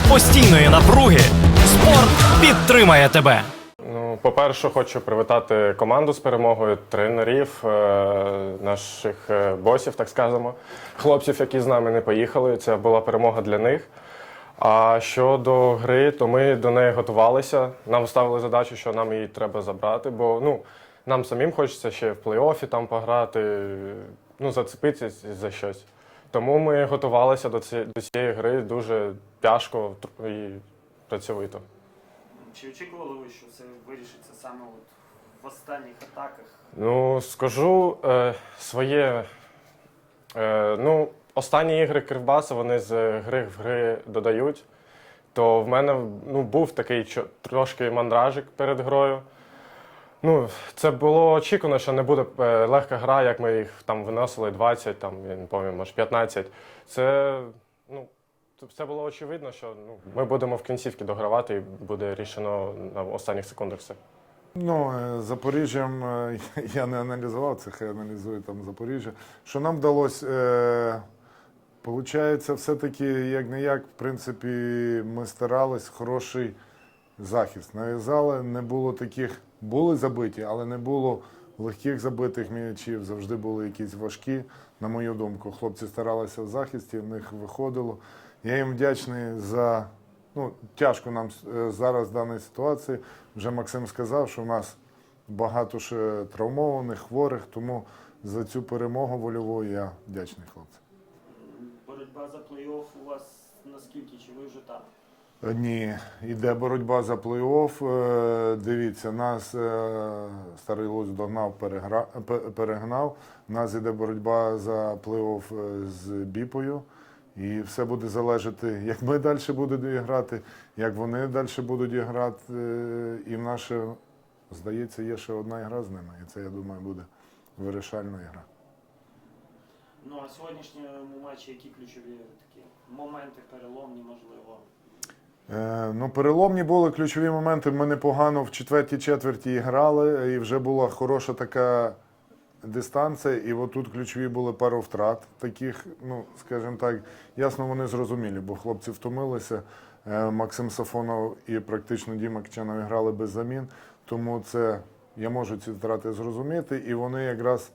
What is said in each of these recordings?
серед постійної напруги спорт підтримає тебе. Ну, по-перше, хочу привітати команду з перемогою, тренерів, е, наших е, босів, так скажемо, хлопців, які з нами не поїхали. Це була перемога для них. А щодо гри, то ми до неї готувалися. Нам ставили задачу, що нам її треба забрати, бо ну, нам самим хочеться ще в плей-офі там пограти, ну, зацепитися за щось. Тому ми готувалися до цієї, до цієї гри дуже тяжко і працьовито. Чи очікували ви, що це вирішиться саме от в останніх атаках? Ну, скажу е, своє. Е, ну, останні ігри Кривбаса вони з гри в гри додають. То в мене ну, був такий трошки мандражик перед грою. Ну, це було очікувано, що не буде е, легка гра, як ми їх там виносили 20, там, я не пам'ятаю, може 15. Це, ну, це- це було очевидно, що ну, ми будемо в кінцівці догравати і буде рішено на останніх секундах все. Ну, е, Запоріжжям е, я не аналізував, це хай аналізує там Запоріжжя. Що нам вдалося, е, получається, все-таки як не як, в принципі, ми старались хороший захист. Нав'язали, не було таких, були забиті, але не було легких забитих м'ячів, завжди були якісь важкі, на мою думку. Хлопці старалися в захисті, в них виходило. Я їм вдячний за Ну, тяжко нам е, зараз в даній ситуації. Вже Максим сказав, що в нас багато ще травмованих, хворих, тому за цю перемогу вольову я вдячний хлопцям. Боротьба за плей-офф у вас наскільки? Чи ви вже там? Е, Ні, йде боротьба за плей-офф. Е, Дивіться, нас старий Луць догнав, перегнав. Нас йде боротьба за плей-офф з Біпою. І все буде залежати, як ми далі будемо грати, як вони далі будуть грати. Е, І в наше, здається, є ще одна гра з ними. І це, я думаю, буде вирішальна гра. Ну а в сьогоднішньому матчі які ключові такі моменти переломні, можливо? Е, Ну, переломні були ключові моменти. Ми непогано в четвертій четверті грали, і вже була хороша така дистанція. І отут ключові були пару втрат. Таких, ну, скажімо так, ясно, вони зрозумілі, бо хлопці втомилися. Е, Максим Сафонов і практично Діма Кичанов грали без замін. Тому це я можу ці втрати зрозуміти. І вони якраз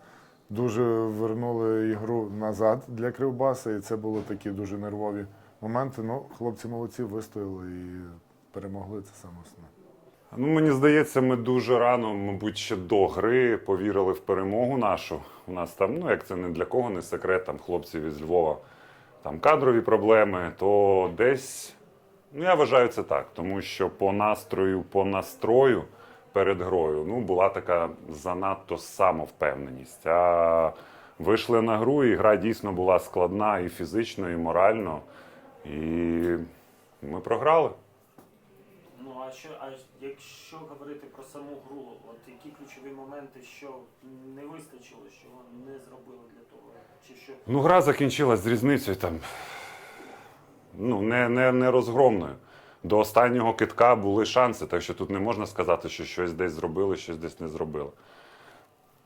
дуже вернули ігру назад для Кривбаса. І це були такі дуже нервові моменти. Ну, хлопці молодці вистояли і перемогли це саме основне. Ну, мені здається, ми дуже рано, мабуть, ще до гри повірили в перемогу нашу. У нас там, ну як це не для кого не секрет, там хлопців із Львова там кадрові проблеми, то десь, ну я вважаю це так, тому що по настрою, по настрою перед грою ну, була така занадто самовпевненість. А вийшли на гру, і гра дійсно була складна і фізично, і морально. І ми програли. А що, а якщо говорити про саму гру, от які ключові моменти, що не вистачило, що не зробили для того, чи що Ну, гра закінчилась з різницею там. Ну, не, не, не розгромною. До останнього китка були шанси, так що тут не можна сказати, що щось десь зробили, щось десь не зробили.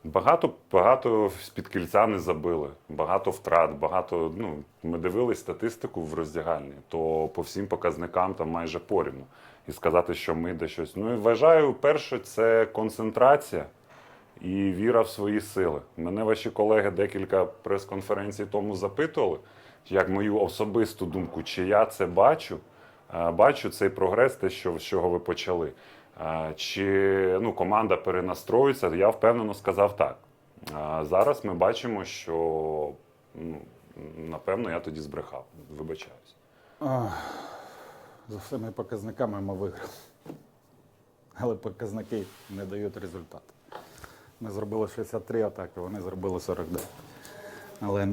Багато, багато з-під кільця не забили, багато втрат, багато. Ну, ми дивились статистику в роздягальні, то по всім показникам там майже порівну. І сказати, що ми де щось. Ну і вважаю, перше, це концентрація і віра в свої сили. Мене ваші колеги декілька прес-конференцій тому запитували, як мою особисту думку, чи я це бачу. Бачу цей прогрес, те, що, з чого ви почали. Чи ну, команда перенастроюється, я впевнено сказав так. Зараз ми бачимо, що ну, напевно я тоді збрехав. Вибачаюсь. За всіми показниками ми виграли. Але показники не дають результату. Ми зробили 63 атаки, вони зробили 49. Але,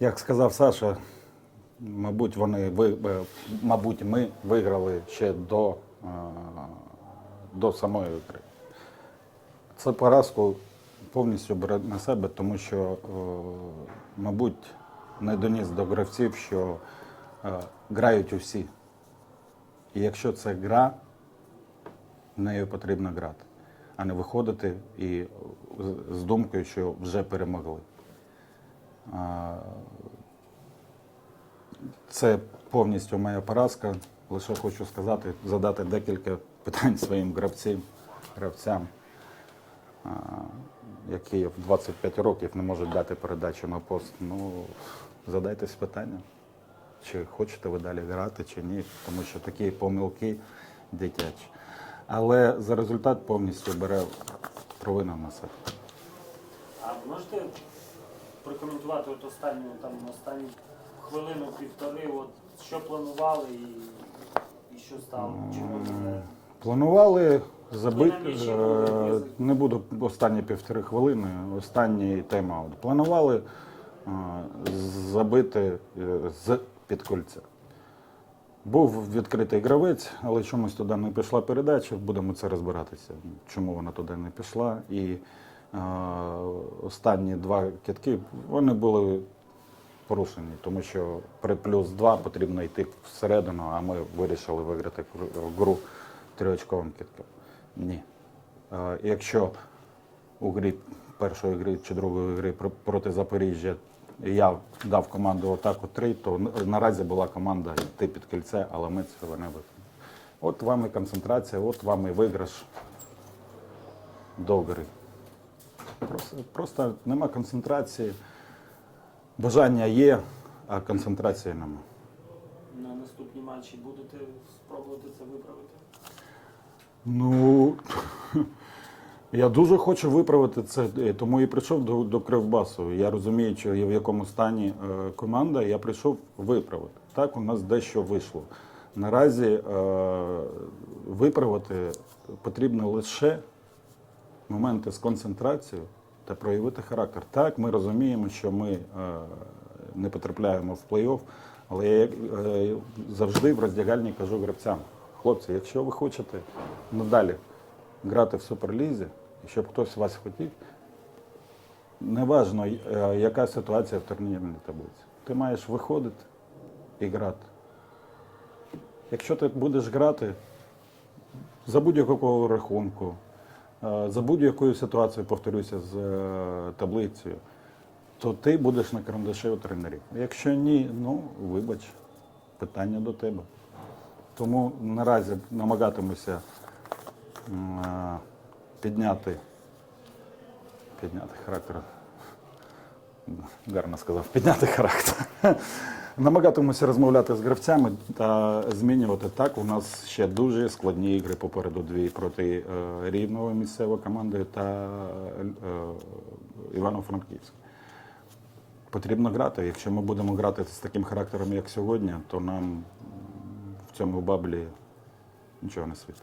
як сказав Саша, мабуть, вони ви- е, мабуть, ми виграли ще до, е, до самої гри. Це поразку повністю бере на себе, тому що, е, мабуть, не доніс до гравців, що грають усі. І якщо це гра, нею потрібно грати, а не виходити і з думкою, що вже перемогли. Це повністю моя поразка. Лише хочу сказати, задати декілька питань своїм гравцям, гравцям які в 25 років не можуть дати передачу на пост. Ну, задайтесь питанням, чи хочете ви далі грати, чи ні, тому що такі помилки дитячі. Але за результат повністю бере провину на себе. А можете прокоментувати от останню там останню хвилину півтори, от що планували і, і що стало? Чому це? Планували забити. Е. Не буду останні півтори хвилини, останній тайм-аут. Планували е, забити е, з під кольця. Був відкритий гравець, але чомусь туди не пішла передача. Будемо це розбиратися, чому вона туди не пішла. І е, останні два китки вони були порушені, тому що при плюс два потрібно йти всередину, а ми вирішили виграти гру- триочковим китком. Ні. Якщо у грі першої гри чи другої гри проти Запоріжжя я дав команду атаку 3, то наразі була команда йти під кільце, але ми цього не виконали. От вам і концентрація, от вам і виграш до гри. Просто, просто нема концентрації. Бажання є, а концентрації нема. На наступні матчі будете спробувати це виправити? Ну, я дуже хочу виправити це, е, тому і прийшов до, до Кривбасу. Я розумію, що є в якому стані е, команда, я прийшов виправити. Так, у нас дещо вийшло. Наразі е, виправити потрібно лише моменти з концентрацією та проявити характер. Так, ми розуміємо, що ми е, не потрапляємо в плей-офф, але я е, завжди в роздягальні кажу гравцям, хлопці, якщо ви хочете надалі грати в суперлізі, і щоб хтось вас хотів, неважно, е, яка ситуація в турнірній таблиці. Ти маєш виходити і грати. Якщо ти будеш грати за будь-якого рахунку, за будь-якою ситуацією, повторюся, з е, таблицею, то ти будеш на карандаші у тренерів. Якщо ні, ну вибач, питання до тебе. Тому наразі намагатимуся е, підняти, підняти характер. Гарно сказав, підняти характер. Намагатимуся розмовляти з гравцями та змінювати так. У нас ще дуже складні ігри попереду дві проти е, рівної місцевої команди та е, Івано-Франківська. Потрібно грати. Якщо ми будемо грати з таким характером, як сьогодні, то нам в цьому баблі нічого не світить.